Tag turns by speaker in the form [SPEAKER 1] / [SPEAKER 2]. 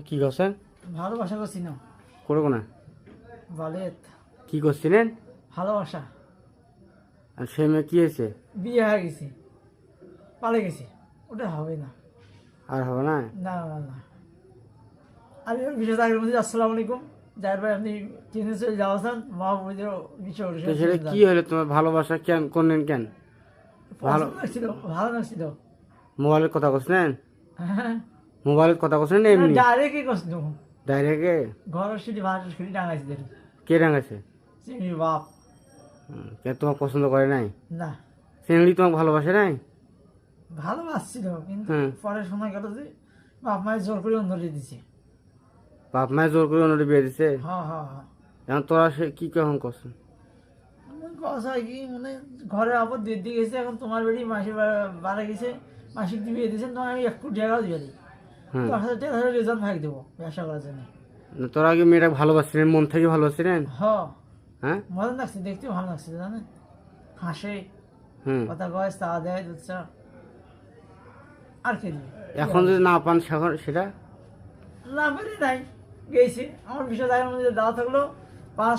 [SPEAKER 1] কি করছেন?
[SPEAKER 2] ভালোবাসা করছি না।
[SPEAKER 1] করব না
[SPEAKER 2] বলে
[SPEAKER 1] কি করছিলেন?
[SPEAKER 2] ভালোবাসা।
[SPEAKER 1] আর সে মেয়ে কি হয়েছে?
[SPEAKER 2] বিয়ে হয়ে গেছে। পালে গেছে। ওটা হবে না।
[SPEAKER 1] আর হবে না?
[SPEAKER 2] না না না। আমি বিষয় আগের মধ্যে আসসালামু আলাইকুম। যার ভাই আপনি চিনে চলে যাওয়া চান মা বইদের বিষয়
[SPEAKER 1] সেটা কি হলো তোমার ভালোবাসা? কেন করলেন কেন? ভালো-
[SPEAKER 2] লাগছিল ভালো লাগছিল
[SPEAKER 1] মোবাইলের কথা করছিলেন
[SPEAKER 2] হ্যাঁ।
[SPEAKER 1] মোবাইলের কথা করছিলেন না এমনি?
[SPEAKER 2] ডাইরেক্টই করছিল
[SPEAKER 1] ডাইরেক্টে
[SPEAKER 2] ঘরের সিটি ভাড়ার সিটি ডাঙাইছে দেখি।
[SPEAKER 1] কে রাঙাছে
[SPEAKER 2] চিনি বাপ।
[SPEAKER 1] কে তোমাকে পছন্দ করে নাই?
[SPEAKER 2] না।
[SPEAKER 1] চিংড়ি তোমাকে ভালোবাসে নাই?
[SPEAKER 2] ভালোবাসছিল কিন্তু। পরে শোনা গেল যে বাপ মায়ের জোর করে অন্ধরে দিছে।
[SPEAKER 1] বাপ মায়ের জোর করে অন্যটি বিয়ে দিছে?
[SPEAKER 2] হ্যাঁ হ্যাঁ হ্যাঁ
[SPEAKER 1] এখন তোরা সে কি কেমন করছেন
[SPEAKER 2] কথা কি মানে ঘরে আবার দিয়ে দিয়ে গেছে এখন তোমার বেড়ি মাসি বাড়া গেছে মাসিক দিয়ে দিয়েছেন তোমার আমি এক কোটি টাকাও দিয়ে দিই।
[SPEAKER 1] হুম।
[SPEAKER 2] দশ হাজার রেজাল্ট ভাগ দেবো ব্যবসা করার জন্য।
[SPEAKER 1] তোরা আগে মেয়েটা ভালোবাসছিলেন মন থেকে ভালোবাসছিলেন হ্যাঁ?
[SPEAKER 2] লাগছে দেখতেও ভালো লাগছে জানেন? হাসে কথা কয় দেয় আর কি?
[SPEAKER 1] এখন যদি না পান সেটা?
[SPEAKER 2] না বেরি নাই গেছে আমার বিষয় জায়গার মধ্যে দেওয়া থাকল পাঁচ